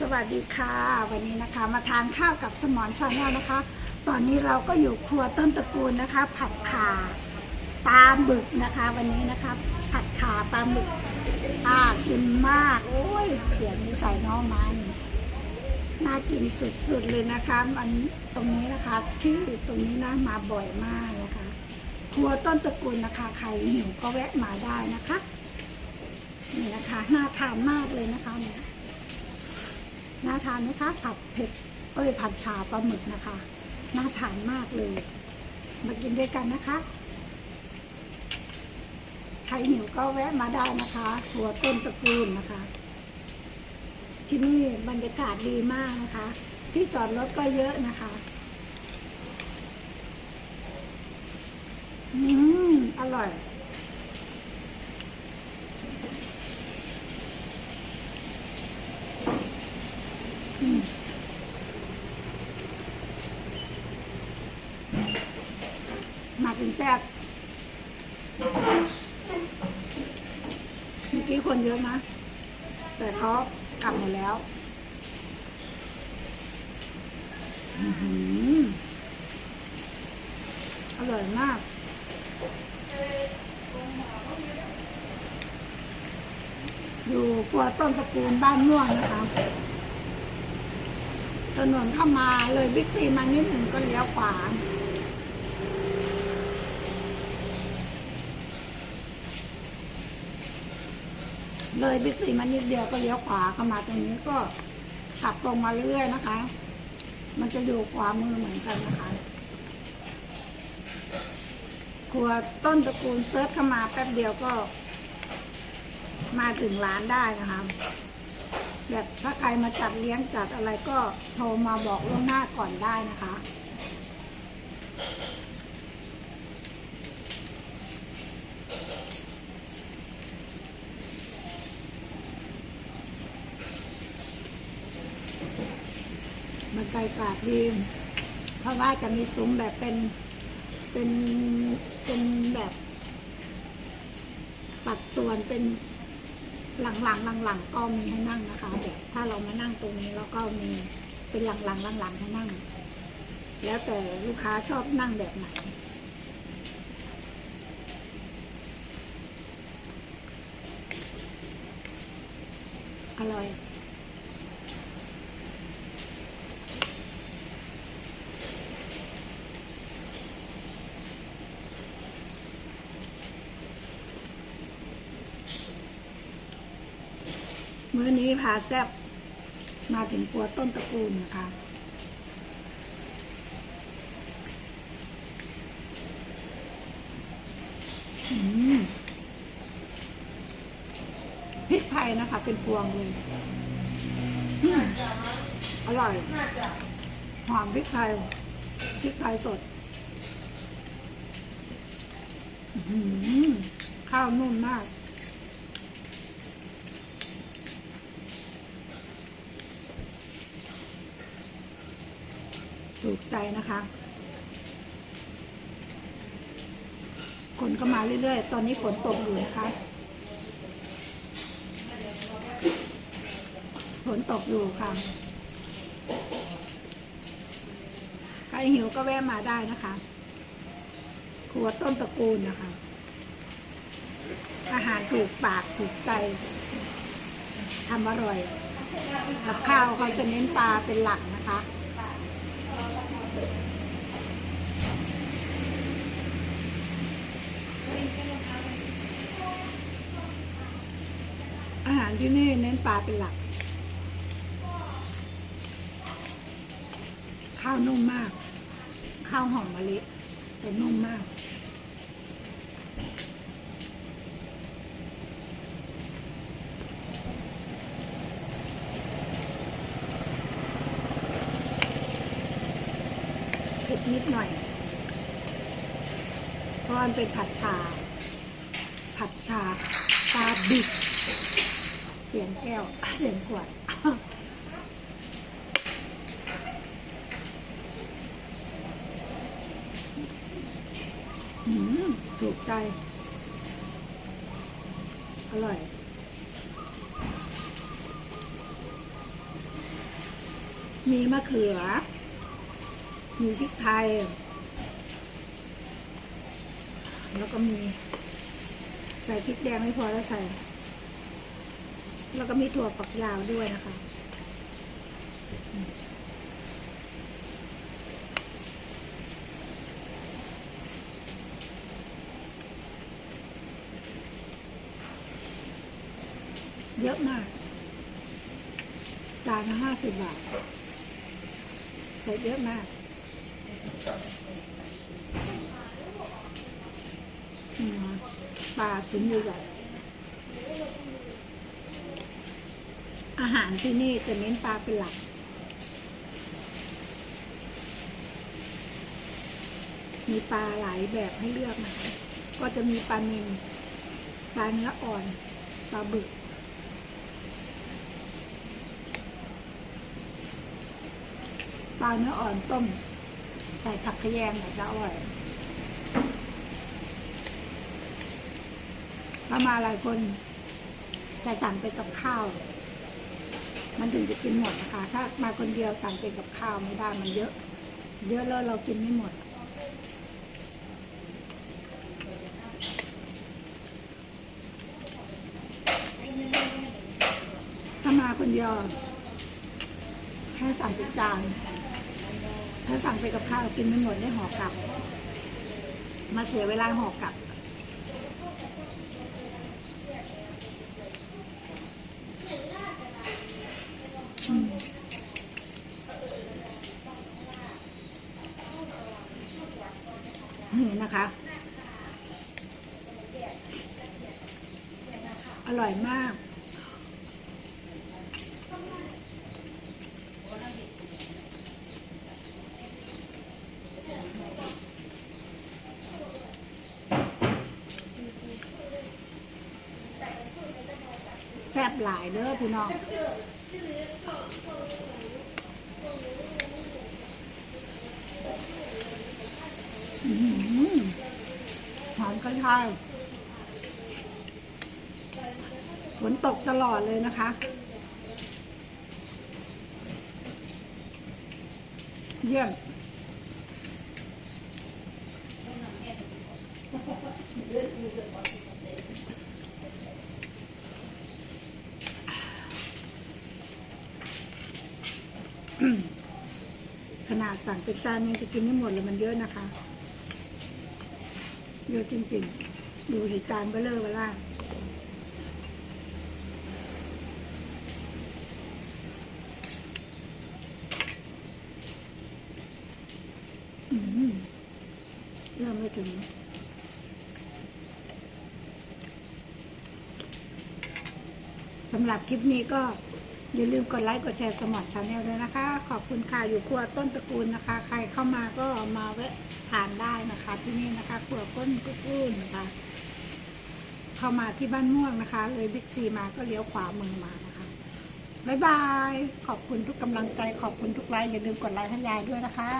สวัสดีค่ะ วันนี้นะคะมาทานข้าวกับสมอนชาแนลนะคะ ตอนนี้เราก็อยู่ครัวต้นตระกูลนะคะ ผัดข่าปลาหมึกนะคะ วันนี้นะคะ ผัดข่าปลาหมึกอ่ากินมากโอ้ยเสียงนี้ใส่น้องมันน่ากินสุดๆเลยนะคะอันตรงนี้นะคะที่ตรงนี้นะมาบ่อยมากนะคะ ครัวต้นตระกูลนะคะ ใครหิวก็แวะมาได้นะคะนี่นะคะน่าทานมากเลยนะคะเนี่ย น่าทานไหมคะ ผัดเผ็ดเอ้ยผัดชาปลาหมึกนะคะ น่าทานมากเลย มากินด้วยกันนะคะ ใครหิวก็แวะมาได้นะคะครัวต้นตระกูลนะคะ ที่นี่บรรยากาศดีมากนะคะ ที่จอดรถก็เยอะนะคะอืมอร่อย มาเป็นแซ่บเมื่อกี้คนเยอะนะ แต่เขากลับหมดแล้วอื้อหืออร่อยมากอยู่ครัวต้นตระกูลบ้านม่วงนะคะถนนเข้ามาเลยบิ๊กซีมานิดหนึ่งก็เลี้ยวขวา เลยบิ๊กซีมานิดเดียวก็เลี้ยวขวาเข้ามาตรงนี้ก็ขับตรงมาเรื่อยนะคะ มันจะอยู่ขวามือเหมือนกันนะคะ ครัวต้นตระกูลเซิร์ชเข้ามาแป๊บเดียวก็ มาถึงร้านได้นะคะแบบถ้าใครมาจัดเลี้ยงจัดอะไรก็โทรมาบอกล่วงหน้าก่อนได้นะคะ บรรยากาศดีเพราะว่าจะมีซุ้มแบบเป็นเป็นเป็นแบบ สัดส่วนเป็นหลังๆหลังๆก็มีให้นั่งนะคะ แบบถ้าเรามานั่งตรงนี้แล้วก็มีเป็นหลังๆหลังๆให้นั่ง แล้วแต่ลูกค้าชอบนั่งแบบไหนอร่อย มื้อนี้พาแซบมาถึงครัวต้นตระกูลนะคะ พริกไทยนะคะ เป็นพวงเลยอืมอร่อย หอมพริกไทย พริกไทยสด อื้อหือข้าวนุ่มมาก ถูกใจนะคะ คนก็มาเรื่อยๆ ตอนนี้ฝนตกอยู่นะคะฝนตกอยู่ค่ะใครหิวก็แวะมาได้นะคะ ครัวต้นตระกูลนะคะ อาหารถูกปากถูกใจทำอร่อย กับข้าวเขาจะเน้นปลาเป็นหลักนะคะ อาหารที่นี่เน้นปลาเป็นหลัก ข้าวนุ่มมาก ข้าวหอมมะลิแต่นุ่มมากเผ็ดนิดหน่อย ราะมันเป็นผัดชา ผัดชาปลาดิบเสียงแก้ว เสียงขวดถูกใจ อร่อยมีมะเขือ มีพริกไทย แล้วก็มี ใส่พริกแดงไม่พอแล้วใส่ แล้วก็มีถั่วฝักยาวด้วยนะคะเยอะมาก จานละห้าสิบบาทแต่เยอะมาก อืม ปลาชิ้นใหญ่อาหารที่นี่จะเน้นปลาเป็นหลัก มีปลาหลายแบบให้เลือกนะก็จะมีปลาเนงปลาเนื้ออ่อน ปลาบึก ปลาเนื้ออ่อนต้ม ใส่ผักขยงหน่อยจะอร่อย ถ้ามาหลายคนจะสั่งเป็นกับข้าว มันถึงจะกินหมดนะคะ ถ้ามาคนเดียวสั่งเป็นกับข้าวไม่ได้มันเยอะ เยอะแล้วเรากินไม่หมดถ้ามาคนเดียวให้สั่งเป็นจานถ้าสั่งไปกับข้าวกินไม่หมดได้ห่อกลับ มาเสียเวลาห่อกลับ อืม นะคะ อร่อยมาก แซ่บหลายเด้อพี่น้องอ หอหอมกระชายฝนตกตลอดเลยนะคะ เยี่ยมขนาดสั่งเป็นจานยังจะกินไม่หมดเลยมันเยอะนะคะ เยอะจริงๆ ดูสิจานเบลเลอร์เบล่าอืมเริ่มไม่ถึงสำหรับคลิปนี้ก็ อย่าลืมกดไลค์กดแชร์สมอดชาแนลด้วยนะคะ ขอบคุณค่ะอยู่ครัวต้นตระกูลนะคะ ใครเข้ามาก็มาแวะทานได้นะคะ ที่นี่นะคะครัวต้นตระกูลนะคะ เข้ามาที่บ้านม่วงนะคะ เลยบิ๊กซีมาก็เลี้ยวขวามือมานะคะบ๊ายบาย ขอบคุณทุกกำลังใจ ขอบคุณทุกไลค์อย่าลืมกดไลค์ให้ยายด้วยนะคะ